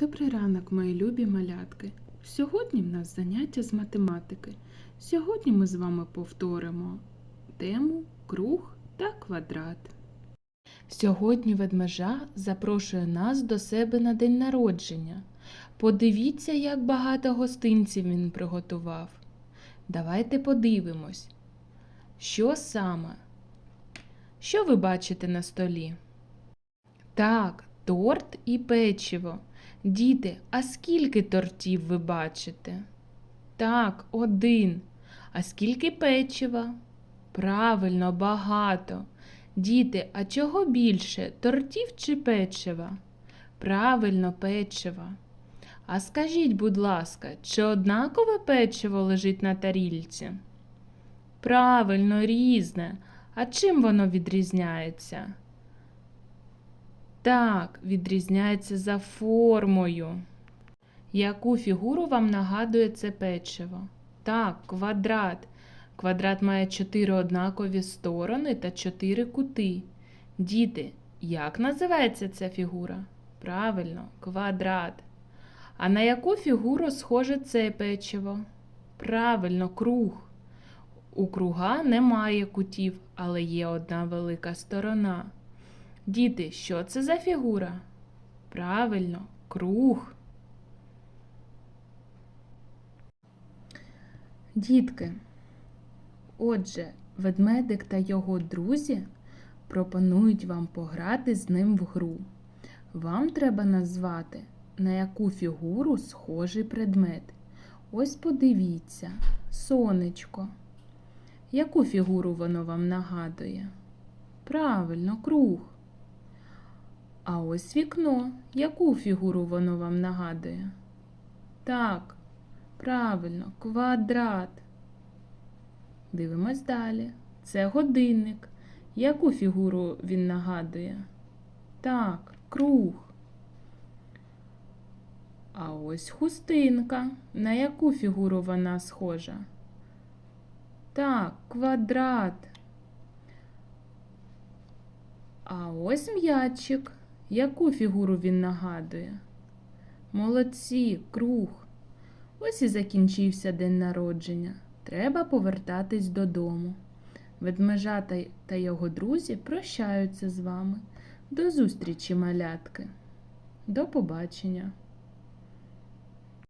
Добрий ранок, мої любі малятки. Сьогодні в нас заняття з математики. Сьогодні ми з вами повторимо тему круг та квадрат. Сьогодні ведмежа запрошує нас до себе на день народження. Подивіться, як багато гостинців він приготував. Давайте подивимось. Що саме? Що ви бачите на столі? Так, торт і печиво. Діти, а скільки тортів ви бачите? Так, один. А скільки печива? Правильно, багато. Діти, а чого більше? Тортів чи печива? Правильно, печива. А скажіть, будь ласка, чи однакове печиво лежить на тарільці? Правильно, різне. А чим воно відрізняється? Так, відрізняється за формою. Яку фігуру вам нагадує це печиво? Так, квадрат. Квадрат має чотири однакові сторони та чотири кути. Діти, як називається ця фігура? Правильно, квадрат. А на яку фігуру схоже це печиво? Правильно, круг. У круга немає кутів, але є одна велика сторона. Діти, що це за фігура? Правильно, круг. Дітки. Отже, ведмедик та його друзі пропонують вам пограти з ним в гру. Вам треба назвати, на яку фігуру схожий предмет. Ось подивіться, сонечко. Яку фігуру воно вам нагадує? Правильно, круг. А ось вікно. Яку фігуру воно вам нагадує? Так, правильно, квадрат. Дивимось далі. Це годинник. Яку фігуру він нагадує? Так, круг. А ось хустинка. На яку фігуру вона схожа? Так, квадрат. А ось м'ячик. Яку фігуру він нагадує? Молодці, круг. Ось і закінчився день народження. Треба повертатись додому. Ведмежа та його друзі прощаються з вами. До зустрічі, малятки. До побачення.